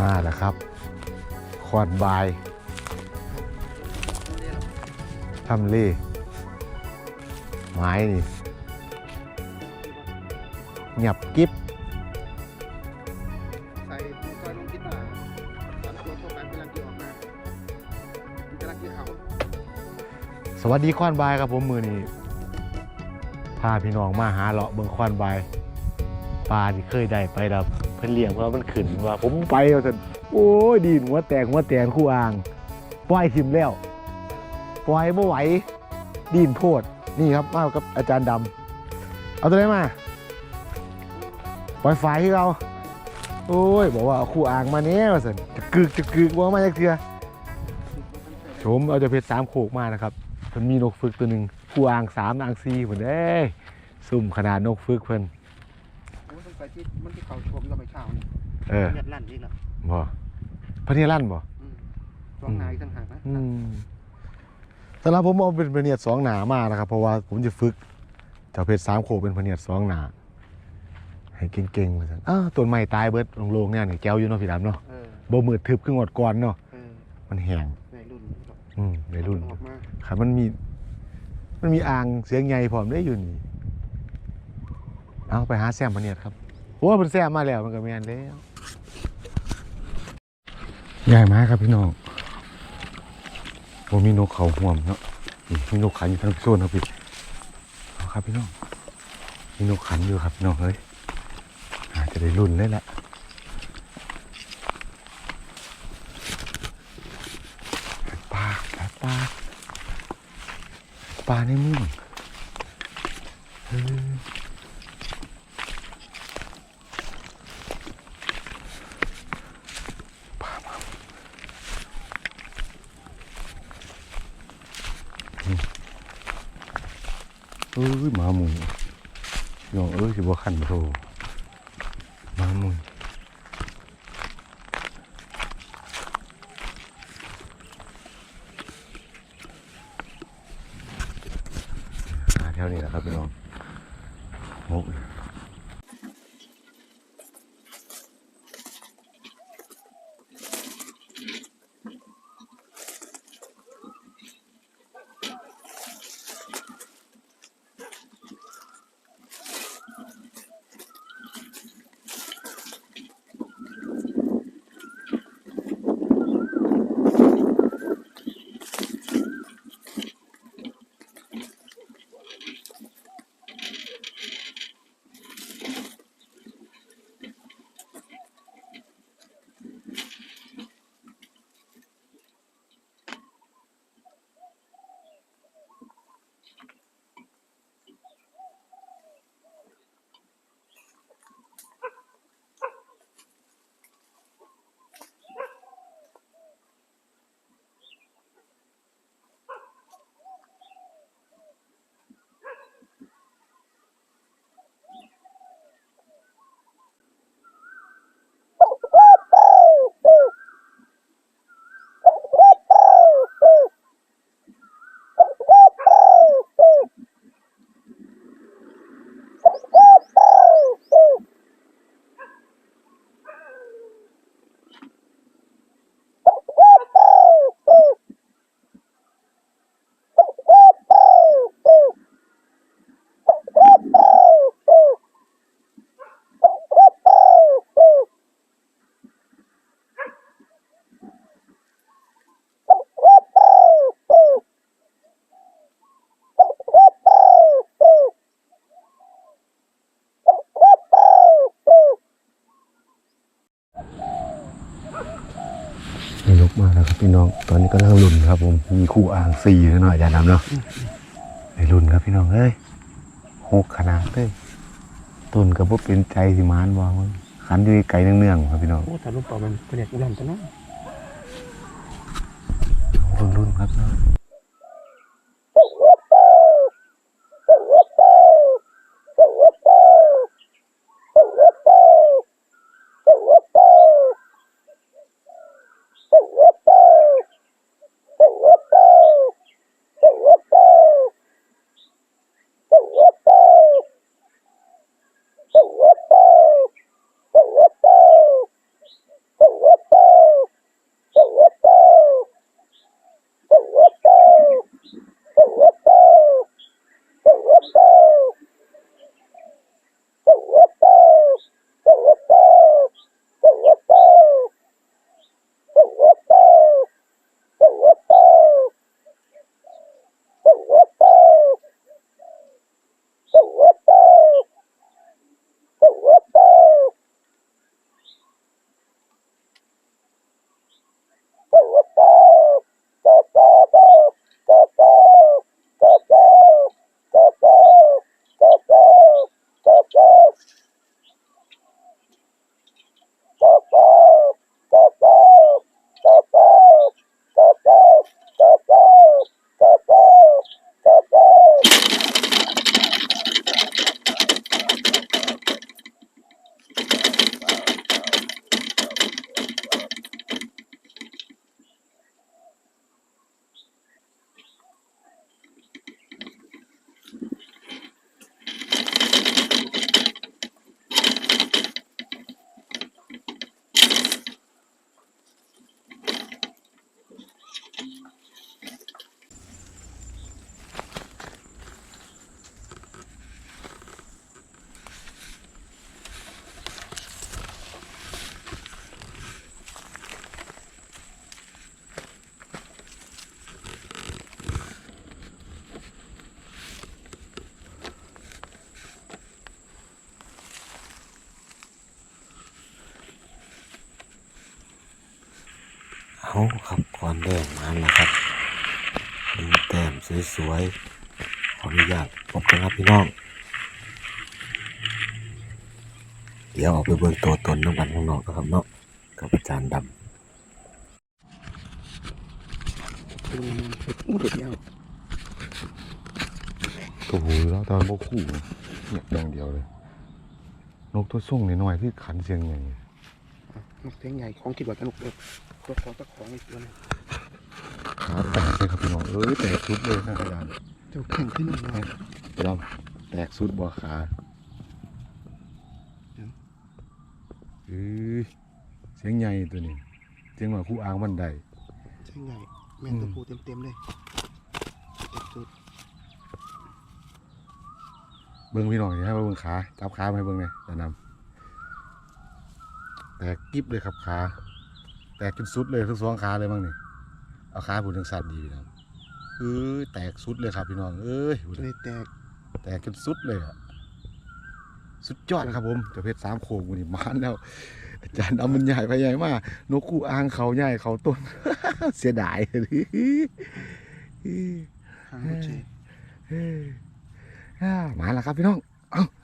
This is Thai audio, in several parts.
มาแล้วครับควอนบายทำเล่ไม้นี่หยับกิ๊บใส่ซอยลงกีตาร์ตอนตัวทั่วไปเวลาที่ออกมามันจะรักที่เขาสวัสดีควอนบายครับผมมือนี้พาพี่น้องมาหาเลาะเบิ่งควอนบายปลาที่เคยได้ไปแล้ว เพิ่นเลี้ยงเพราะว่ามันขึ้นว่า ผมไปแล้วสันโอ้ยดีนหัวแตกหัวแตนคู่อ่างปล่อยทิมแล้วปล่อยไม่ไหวดีนโพดนี่ครับมากับอาจารย์ดำเอาตัวไหนมาปล่อยไฟให้เรา โอ้ย บอกว่าเอาคู่อ่างมาเนี้ยสันจะกึกจะกึกว่ามาจากเถื่อชมเอาเจะเพชรสามโขกมานะครับมันมีนกฝึกตัวหนึ่งคู่อ่างสามอ่างสี่เหมือนเอ้ยซุ่มขนาดนกฝึกเพิ่น ที่มันที่เขาชมเราไปเช้านี่เออเลือดลั่นนี่แหละบ่พระเนียรั่นบ่อืมสองนายต่างหากนะอืมสำหรับผมเอาเป็นพระเนียดสองหนามานะครับ เพราะว่าผมจะฝึกเจ้าเพชรสามโขกเป็นพระเนียดสองหนาให้เก่งๆเลยอ้าวต้นไม้ตายเบิดโลงๆเนี่ยนี่แก้วอยู่เนาะพี่ดำเนาะเออบ่มืดทึบขึ้นงดก่อนเนาะเออมันแห้งในรุ่นอืมในรุ่นออกมาครับมันมี มันมีอ่างเสียงใหญ่พร้อมได้อยู่นี่เอาไปหาแซมมาเนี่ยครับ โอ้เป็นแซมมาแล้วมันก็แมนแล้วใหญ่มากครับพี่น้องโอ้มีนกเขาห่วมเนาะนี่มีนกขันอยู่ทั้งโซนครับพี่ครับพี่น้องมีนกขันอยู่ครับพี่น้องเฮ้ยอาจจะได้รุ่นเลยแหละปลาปลาปลาปลาในมุ่งเออปลามาอืม เอ้ยหมาหมุนยองเอ้ยสิบ่ขันโทหมาหมุนหาแถวนี้แหละครับพี่น้องโอ้ พี่น้อง ตอนนี้กำลังลุ่นครับผมมีคู่อ่างสี่หน่อยอย่าดำเนาะในลุ่นครับพี่น้องเอ้ยหกขนาดเลยต้นกระปุกเป็นใจสิมานวางมันขันอยู่ไกลเนื่องๆครับพี่น้องโอ้แต่ลูกปอมันเป็นเด็กอุดมจะนะรุ่นรุ่นๆครับ เอาครับก้อนแดงมาแล้วครับหนึ่งแต้มสวยๆขออนุญาตพบกันครับพี่น้อง เดี๋ยวออกไปเบิ่งตัวตนน้ำกันข้างนอกนะครับเนาะกับอาจารย์ดอู้เด็ดเดียวำตัวหูแล้วตอนโบคู่เนี่ยแดงเดียวเลย นกตัวส่งน้อยๆที่ขันเสียงใหญ่น กเสียงใหญ่ของคิดว่าจะนกเด็กตัวของตะของอีกตัวนึงขาแตกเลยครับพี่น้องเอ้ยแตกสุดเลยนะอาจารย์เจ้าแข่งขึ้นมาพี่น้องแตกสุดบ่ขาเอ้ยเสียงใหญ่ตัวนี้เสียงว่าคู่อ่างบันไดเสียงใหญ่แม่นตัวผู้เต็มเต็มๆเลยเจ็บสุดเบิ้งพี่น้องอย่าให้ว่าเบิ้งขาจับขามาให้เบิ้งเลยจะนำ แตกกิ๊บเลยครับขาแตกจนสุดเลยทั้งสองขาเลยมั้งนี่เอาขาผูดทั้งสัตว์ดีพี่น้องเอ้ยแตกสุดเลยครับพี่น้องเอ้ยพูดเลยแตกแตกจนสุดเลยอะสุดยอดครับผมเจ้าเพชรสามโคงวันนี้มานแล้ว อาจารย์เอามันใหญ่ไปใหญ่มากนกคู่อ่างเขาใหญ่เขาต้น เสียดายหางมันเจเฮ้ยอ่ามาแล้วครับพี่น้องเอ้า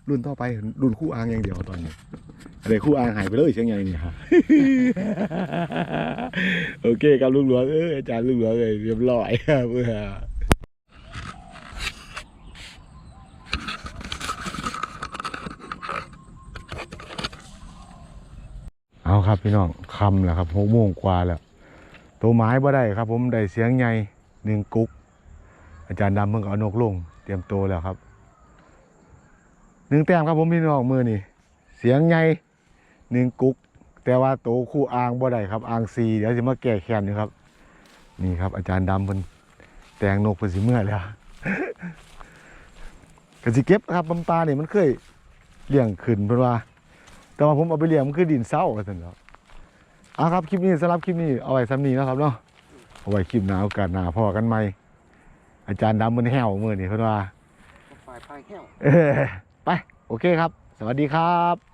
รุ่นต่อไปรุ่นคู่อ่างอย่างเดียวตอนนี้อะไรคู่อ่างหายไปเลยเชียงใหญ่นี่ฮะโอเคครับลุงหลวงเอออาจารย์ลุงหลวงเลยเรียบร้อยครับเพื่อเอาครับพี่น้องคำแล้วครับหกโมงกว่าแล้วตัวไม้บ่ได้ครับ ผมได้เสียงใหญ่หนึ่งกุ๊กอาจารย์ดำเพิ่งเอานกลง เตรียมตัวแล้วครับ นึ่งแต้มครับผมพี่น้องมือนี่เสียงใหญ่หนึ่งกุ๊กแต่ว่าโตวคู่อ่างบ่ได้ครับอ่างซีเดี๋ยวจะมาแก้แค้นอยู่ครับ นี่ครับ อาจารย์ดำเพิ่นแต่งนกเพิ่นสิเมื่อยแล้วก็สิเก็บครับบำปลาเนี่ยมันเคยเลี้ยงขึ้นเพิ่นว่า แต่ว่าผมเอาไปเลี้ยงมันคือดินเศร้ากันซั่นครับเอาครับคลิปนี้สำหรับคลิปนี้เอาไว้ซ้ำนี้นะครับเนาะเอาไว้คลิปหน้าโอกาสหน้าพอกันใหม่อาจารย์ดำมันแห้วมือนี่เพิ่นว่าฝ่ายพายแห้วเออ ไป โอเคครับ สวัสดีครับ